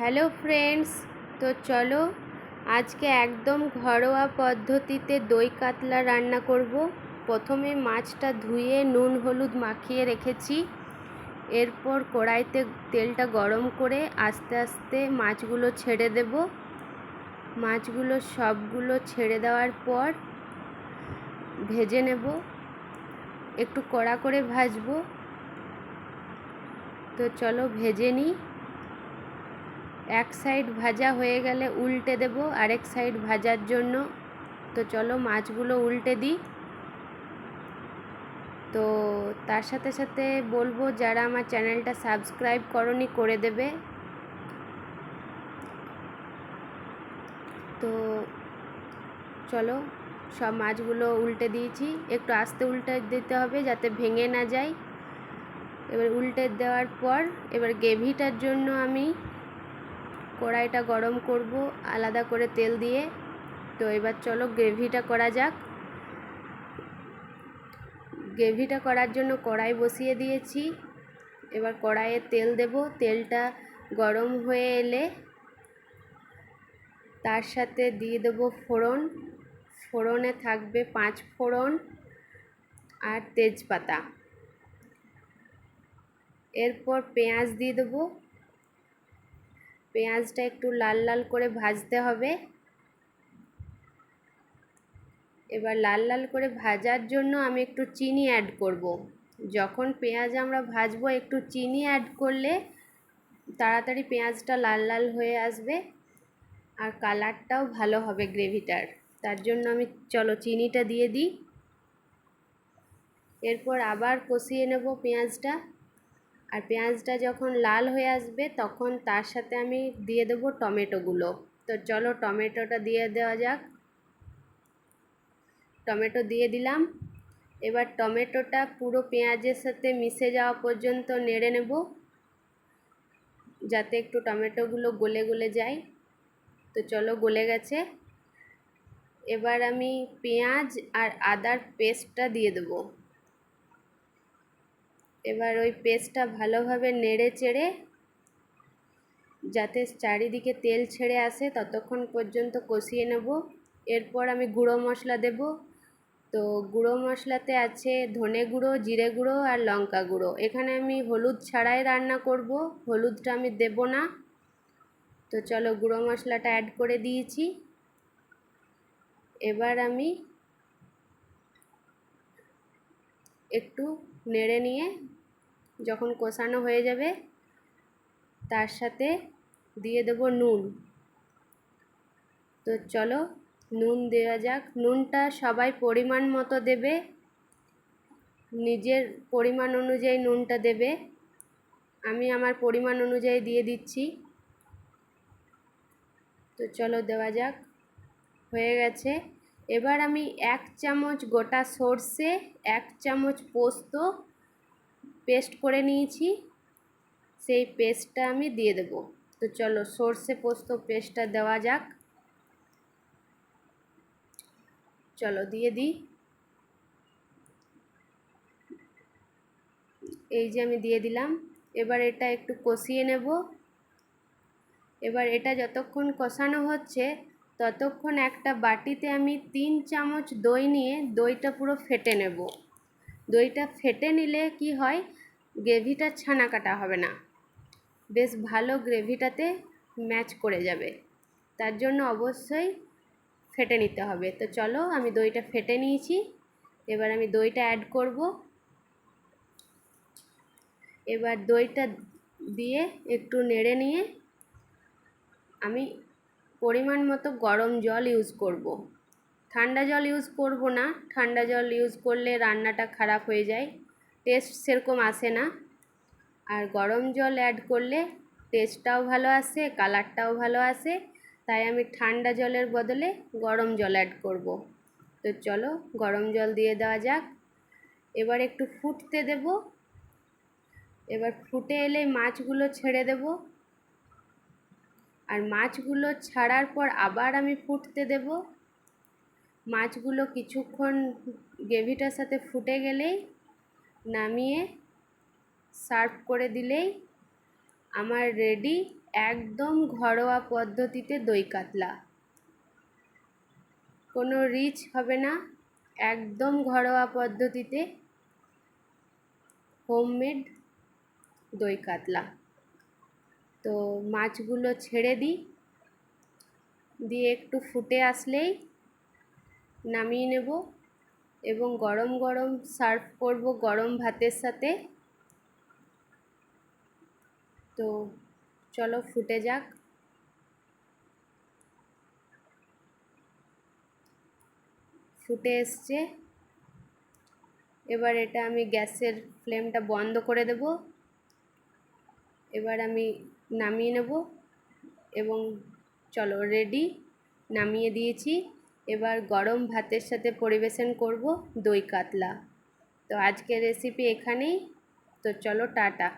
Hello friends, তো চলো আজকে একদম ঘরোয়া পদ্ধতিতে দই কাতলা রান্না করব। প্রথমে মাছটা ধুয়ে নুন হলুদ মাখিয়ে রেখেছি। এরপর কড়াইতে তেলটা গরম করে আস্তে আস্তে মাছগুলো ছেড়ে দেব। মাছগুলো সবগুলো ছেড়ে দেওয়ার পর ভেজে নেব। একটু কড়া করে ভাজবো। তো চলো ভেজে নিই। এক সাইড ভাজা হয়ে গেলে উল্টে দেব, আরেক সাইড ভাজার জন্য। তো চলো মাছগুলো উল্টে দিই। তো তার সাথে সাথে বলব, যারা আমার চ্যানেলটা সাবস্ক্রাইব করনি করে দেবে। তো চলো সব মাছগুলো উল্টে দিয়েছি। একটু আস্তে উল্টে দিতে হবে যাতে ভেঙে না যায়। এবার উল্টে দেওয়ার পর এবার গ্রেভিটার জন্য আমি কড়াইটা গরম করব, আলাদা করে তেল দিয়ে। তো এবার চলো গ্রেভিটা করা যাক। গ্রেভিটা করার জন্য কড়াই বসিয়ে দিয়েছি। এবার কড়াইয়ে তেল দেব। তেলটা গরম হয়ে এলে তার সাথে দিয়ে দেবো ফোড়ন। ফোড়নে থাকবে পাঁচ ফোড়ন আর তেজপাতা। এরপর পেঁয়াজ দিয়ে দেবো। পেঁয়াজটা একটু লাল লাল করে ভাজতে হবে। এবার লাল লাল করে ভাজার জন্য আমি একটু চিনি অ্যাড করব। যখন পেঁয়াজ আমরা ভাজবো, একটু চিনি অ্যাড করলে তাড়াতাড়ি পেঁয়াজটা লাল লাল হয়ে আসবে আর কালারটাও ভালো হবে গ্রেভিটার। তার জন্য আমি, চলো চিনিটা দিয়ে দিই। এরপর আবার কষিয়ে নেব পেঁয়াজটা। আর পেঁয়াজটা যখন লাল হয়ে আসবে, তখন তার সাথে আমি দিয়ে দেবো টমেটোগুলো। তো চলো টমেটোটা দিয়ে দেওয়া যাক। টমেটো দিয়ে দিলাম। এবার টমেটোটা পুরো পেঁয়াজের সাথে মিশে যাওয়া পর্যন্ত নেড়ে নেব, যাতে একটু টমেটোগুলো গলে গলে যায়। তো চলো গলে গেছে। এবার আমি পেঁয়াজ আর আদার পেস্টটা দিয়ে দেবো। এবার ওই পেস্টটা ভালোভাবে নেড়ে চেড়ে যাতে চারিদিকে তেল ছেড়ে আসে, ততক্ষণ পর্যন্ত কষিয়ে নেব। এরপর আমি গুঁড়ো মশলা দেব। তো গুঁড়ো মশলাতে আছে ধনে গুঁড়ো, জিরে গুঁড়ো আর লঙ্কা গুঁড়ো। এখানে আমি হলুদ ছাড়াই রান্না করব, হলুদটা আমি দেব না। তো চলো গুঁড়ো মশলাটা অ্যাড করে দিয়েছি। এবার আমি একটু নেড়ে নিয়ে যখন কষানো হয়ে যাবে, তার সাথে দিয়ে দেব নুন। তো চলো, নুন দেওয়া যাক। নুনটা সবাই পরিমাণ মতো দেবে, নিজের পরিমাণ অনুযায়ী নুনটা দেবে। আমি আমার পরিমাণ অনুযায়ী দিয়ে দিচ্ছি। তো চলো, দেওয়া যাক। হয়ে গেছে। এবার আমি এক চামচ গোটা সর্ষে, এক চামচ পোস্ত পেস্ট করে নিয়েছি। সেই পেস্টটা আমি দিয়ে দেব। তো চলো সর্ষে পোস্ত পেস্টটা দেওয়া যাক। চলো দিয়ে দিই। এই যে আমি দিয়ে দিলাম। এবার এটা একটু কষিয়ে নেব। এবার এটা যতক্ষণ কষানো হচ্ছে ততক্ষণ একটা বাটিতে আমি তিন চামচ দই নিয়ে দইটা পুরো ফেটে নেব। দইটা ফেটে নিলে কি হয়? গ্রেভিটা ছানা কাটা হবে না। বেশ ভালো গ্রেভিটাতে ম্যাচ করে যাবে। তার জন্য অবশ্যই ফেটে নিতে হবে। তো চলো, আমি দইটা ফেটে নিয়েছি। এবার আমি দইটা অ্যাড করব। এবার দইটা দিয়ে একটু নেড়ে নিয়ে আমি পরিমাণ মতো গরম জল ইউজ করব। ঠান্ডা জল ইউজ করব না, ঠান্ডা জল ইউজ করলে রান্নাটা খারাপ হয়ে যায় টেস্ট সেরকম আসে না। আর গরম জল অ্যাড করলে টেস্টটাও ভালো আসে কালারটাও ভালো আসে, তাই আমি ঠান্ডা জলের বদলে গরম জল অ্যাড করব। তো চলো গরম জল দিয়ে দেওয়া যাক। এবার একটু ফুটতে দেব। এবার ফুটে এলে মাছগুলো ছেড়ে দেব। আর মাছগুলো ছাড়ার পর আবার আমি ফুটতে দেব। মাছগুলো কিছুক্ষণ গ্রেভিটার সাথে ফুটে গেলেই নামিয়ে সার্ভ করে দিলেই আমার রেডি একদম ঘরোয়া পদ্ধতিতে দই কাতলা। কোনো রিচ হবে না, একদম ঘরোয়া পদ্ধতিতে হোমমেড দই কাতলা। তো মাছগুলো ছেড়ে দিই। দিয়ে একটু ফুটে আসলেই নামিয়ে নেব এবং গরম গরম সার্ভ করব গরম ভাতের সাথে। তো চলো ফুটে যাক। ফুটে এসছে। এবার এটা আমি গ্যাসের ফ্লেমটা বন্ধ করে দেব। এবার আমি নামিয়ে নেব এবং চলো রেডি নামিয়ে দিয়েছি। এবার গরম ভাতের সাথে পরিবেশন করব দই কাতলা। তো আজকের রেসিপি এখানেই। তো চলো টাটা।